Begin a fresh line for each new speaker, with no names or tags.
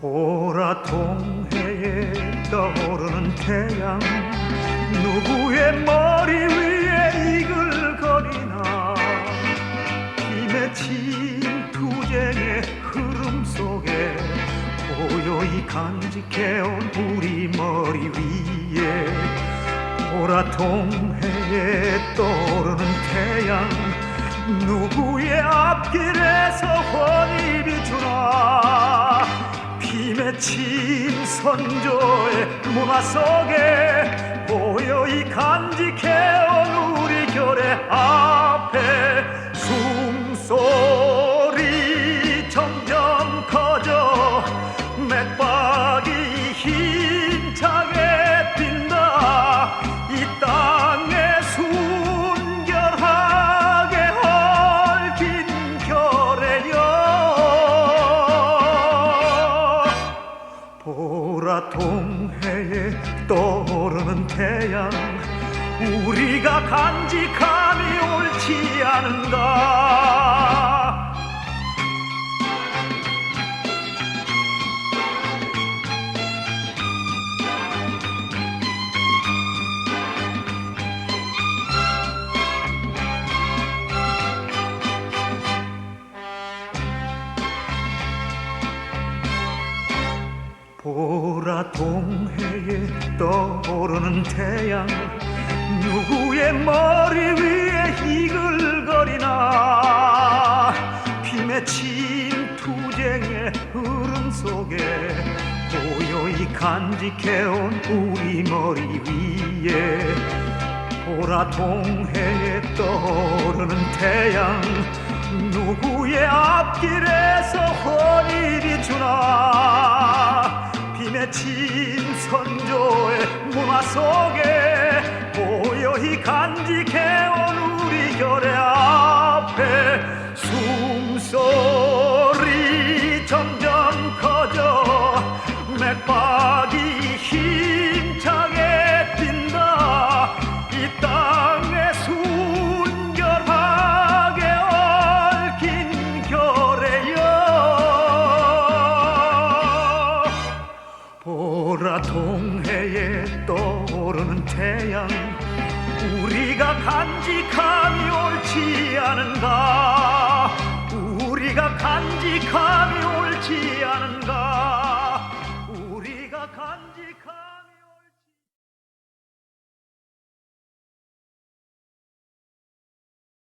보라 동해에 떠오르는 태양. 누구의 머리 위에 이글거리나? 힘의 침투쟁의 흐름 속에 고요히 간직해온 우리 머리 위에 보라 동해에 떠오르는 태양. 누구의 앞길 비 맺힌 선조의 문화 속에 고요히 간직해온 우리 결의 앞에 보라통해에 떠오르는 태양 우리가 간직함이 옳지 않은가 보라 동해에 떠오르는 태양. 누구의 머리 위에 이글거리나? 비 맺힌 투쟁의 흐름 속에 고요히 간직해온 우리 머리 위에. 보라 동해에 떠오르는 태양. 누구의 앞길에서 훤히 비추나 결의 앞에 숨소리 점점 커져 맥박이 힘차게 뛴다. 이 땅에 순결하게 얽힌 결의여 보라통해에 떠오르는 태양 우리가 간직함이 옳지 않은가? 우리가 간직함이 옳지 않은가